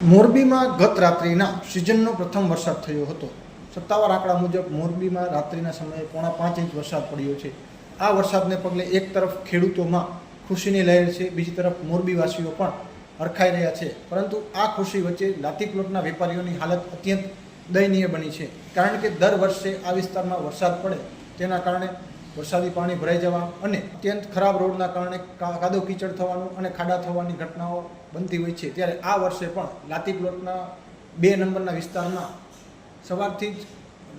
મોરબીમાં ગત રાત્રિના સિઝનનો પ્રથમ વરસાદ થયો હતો. સત્તાવાર આંકડા મુજબ મોરબીમાં રાત્રિના સમયે પોણા પાંચ ઇંચ વરસાદ પડ્યો છે. આ વરસાદને પગલે એક તરફ ખેડૂતોમાં ખુશીની લહેર છે, બીજી તરફ મોરબીવાસીઓ પણ હરખાઈ રહ્યા છે. પરંતુ આ ખુશી વચ્ચે લાતી પ્લોટના વેપારીઓની હાલત અત્યંત દયનીય બની છે. કારણ કે દર વર્ષે આ વિસ્તારમાં વરસાદ પડે, તેના કારણે વરસાદી પાણી ભરાઈ જવા અને અત્યંત ખરાબ રોડના કારણે કા- કાદવ કીચડ થવાનું અને ખાડા થવાની ઘટનાઓ બનતી હોય છે. ત્યારે આ વર્ષે પણ લાતી પ્લોટના બે નંબરના વિસ્તારમાં સવારથી જ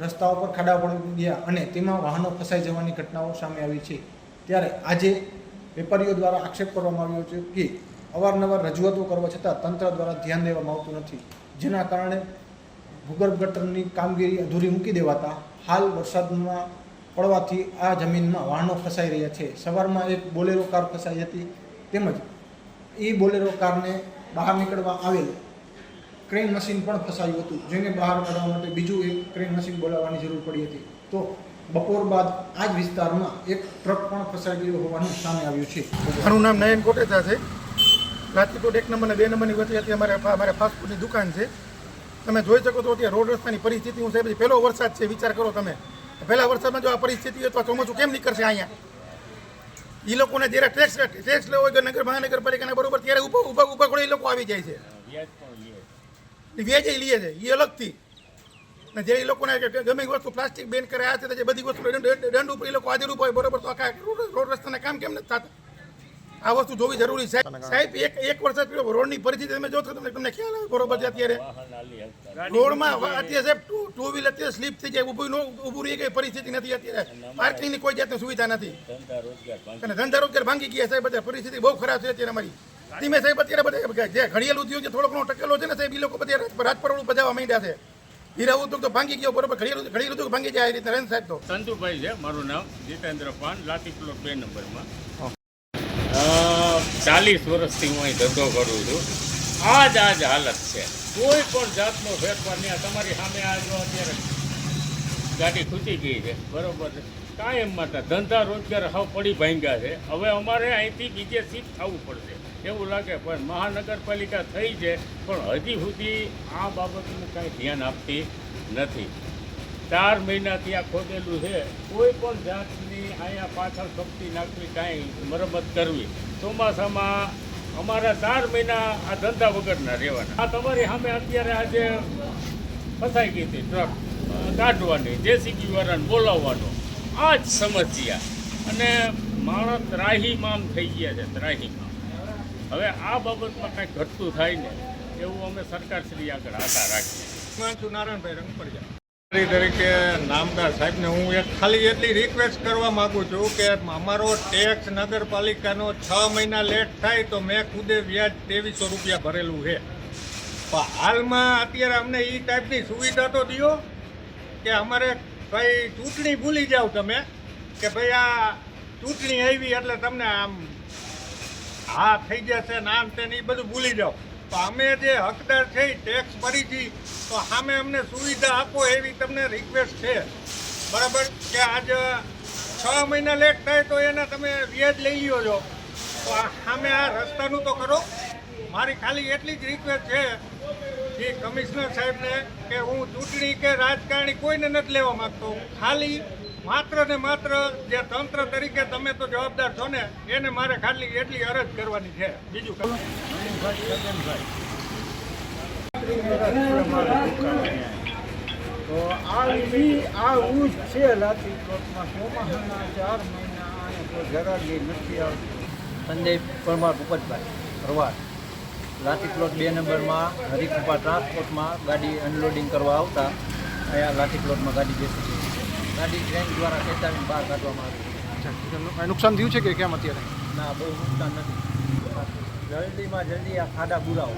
રસ્તાઓ પર ખાડા પડી ગયા અને તેમાં વાહનો ફસાઈ જવાની ઘટનાઓ સામે આવી છે. ત્યારે આજે વેપારીઓ દ્વારા આક્ષેપ કરવામાં આવ્યો છે કે અવારનવાર રજૂઆતો કરવા છતાં તંત્ર દ્વારા ધ્યાન દેવામાં આવતું નથી, જેના કારણે ભૂગર્ભ ગટરની કામગીરી અધૂરી મૂકી દેવાતા હાલ વરસાદમાં પડવાથી આ જમીનમાં વાહનો ફસાઈ રહ્યા છે. સવારમાં એક બોલેરો કાર ફસાઈ હતી. તેમજ એ બોલેરો કારને બહાર નીકળવા આવેલ ક્રેન મશીન પણ ફસાયું હતું, જેને બહાર કાઢવા માટે બીજું એક ક્રેન મશીન બોલાવવાની જરૂર પડી હતી. તો બપોર બાદ આ જ વિસ્તારમાં એક ટ્રક પણ ફસાઈ ગયો હોવાનું સામે આવ્યું છે. મારું નામ નયન કોટેચા છે. રાજકોટ એક નંબર અને બે નંબરની વચ્ચે અત્યારે અમારે અમારે ફાસ્ટફૂડની દુકાન છે. તમે જોઈ શકો તો અત્યારે રોડ રસ્તાની પરિસ્થિતિ હું સાહેબ, પહેલો વરસાદ છે, વિચાર કરો તમે. પહેલા વરસાદમાં જો આ પરિસ્થિતિ હોય તો ચોમાસું કેમ નીકળશે અહીંયા? એ લોકોને જ્યારે ટેક્સ ટેક્સ લેવો હોય નગર મહાનગરપાલિકાના બરોબર, ત્યારે ઊભા ઊભા ઊભા કોઈ એ લોકો આવી જાય છે. વ્યાજ એ લે છે એ અલગથી. ને જે એ લોકોને ગમે વસ્તુ પ્લાસ્ટિક બેન કરે, આ છે બધી વસ્તુ દંડ ઉપર એ લોકો હાજર હોય, બરોબર, તો આખા રોડ રસ્તાના કામ કેમ નથી થતા? આ વસ્તુ જોવી જરૂરી છે. સાહેબ એક એક વર્ષ પીડો રોડની પરિસ્થિતિ તમે જો તમને તમને ખ્યાલ આવે બરોબર છે અત્યારે. રોડમાં અત્યારે સાહેબ ટુ ટુ વ્હીલ અત્યારે સ્લીપ થઈ જાય ઊભું ઊભું રહી ગઈ પરિસ્થિતિ નથી અત્યારે. પાર્કિંગની કોઈ જાતની સુવિધા નથી. અને ધંધા રોજગાર ભાંગી ગયા સાહેબ અત્યારે પરિસ્થિતિ બહુ ખરાબ છે અત્યારે અમારી. ધીમે સાહેબ અત્યારે બધા જે ઘડિયાળ ઉદ્યોગ જે થોડો ઘણો ટકેલો છે ને સાહેબ એ લોકો બધા રાજપરોડ બજાવવા માંડ્યા છે. હીરા ઉદ્યોગ તો ભાંગી ગયો બરોબર. ઘડિયાળ ઘડિયાળ ઉદ્યોગ ભાંગી જાય એ રીતે રેન સાહેબ તો. સંતુભાઈ છે મારું નામ જીતેન્દ્ર પાન લાતી પ્લોટ બે નંબરમાં. ચાલીસ વર્ષથી હું અહીં ધંધો કરું છું. આ જ આ જ હાલત છે. કોઈ પણ જાતનો ફેરફાર નહીં. તમારી સામે આ જો અત્યારે ગાડી ખૂટી ગઈ છે. બરોબર છે. કાયમ માટે ધંધા રોજગાર હાવ પડી ભાંગ્યા છે. હવે અમારે અહીંથી બીજે શિફ્ટ થવું પડશે. એવું લાગે, પણ મહાનગરપાલિકા થઈ છે. પણ હજી સુધી આ બાબતનું કાંઈ ધ્યાન આપતી નથી. ચાર મહિનાથી આ ખોદેલું છે. કોઈ પણ જાતની અહીંયા પાછળ શક્તિ નાખવી કાંઈ મરમ્મત કરવી. ચોમાસામાં અમારા ચાર મહિના આ ધંધા વગરના રહેવાના. આ તમારી સામે અત્યારે આજે ફસાઈ ગઈ હતી ટ્રક કાઢવાની જેસીબી વાળાને બોલાવવાનો. આ જ સમસ્યા. અને માણસ ત્રાહીમામ થઈ ગયા છે ત્રાહીમામ હવે આ બાબતમાં કાંઈ ઘટતું થાય ને, એવું અમે સરકારશ્રી આગળ આશા રાખીએ. નારાયણભાઈ રંગપડિયા અધિકારી તરીકે નામદાર સાહેબને હું એક ખાલી એટલી રિક્વેસ્ટ કરવા માગું છું કે અમારો ટેક્સ નગરપાલિકાનો છ મહિના લેટ થાય તો મેં ખુદે વ્યાજ ત્રેવીસો રૂપિયા ભરેલું છે. પણ હાલમાં અત્યારે અમને એ ટાઈપની સુવિધા તો દો કે અમારે ભાઈ ચૂંટણી ભૂલી જાઓ તમે કે ભાઈ આ ચૂંટણી આવી એટલે તમને આમ હા થઈ જશે ને તે ને એ બધું ભૂલી જાઓ. તો અમે જે હકદાર છે ટેક્સ ભરી છીએ તો સામે અમને સુવિધા આપો એવી તમને રિક્વેસ્ટ છે. બરાબર? કે આજ છ મહિના લેટ થાય તો એના તમે વ્યાજ લઈ લ્યો છો. તો સામે આ રસ્તાનું તો કરો. મારી ખાલી એટલી જ રિક્વેસ્ટ છે કે કમિશનર સાહેબને કે હું ચૂંટણી કે રાજકારણી કોઈને નથી લેવા માંગતો. ખાલી માત્ર ને માત્ર જે તંત્ર તરીકે તમે તો જવાબદાર છો ને એને મારે ખાલી એટલી અરજ કરવાની છે. બીજું કંઈ તો આ ઈ આ ઉજ છે લાતી ચોમાસાના ચાર મહિના આને કોઈ ગરાગી નથી આવતી. સંજય પરમાર ભૂપતભાઈ ભરવાડ. લાઠી પ્લોટ બે નંબરમાં હરિકૃપા ટ્રાન્સપોર્ટમાં ગાડી અનલોડિંગ કરવા આવતા અહીંયા લાઠી પ્લોટમાં ગાડી બેસી ગાડી ટ્રેન દ્વારા ખેંચાવીને બહાર કાઢવામાં આવી નુકસાન થયું છે કે કેમ અત્યારે? ના બહુ નુકસાન નથી. જલ્દીમાં જલ્દી આ ખાડા બુરાવો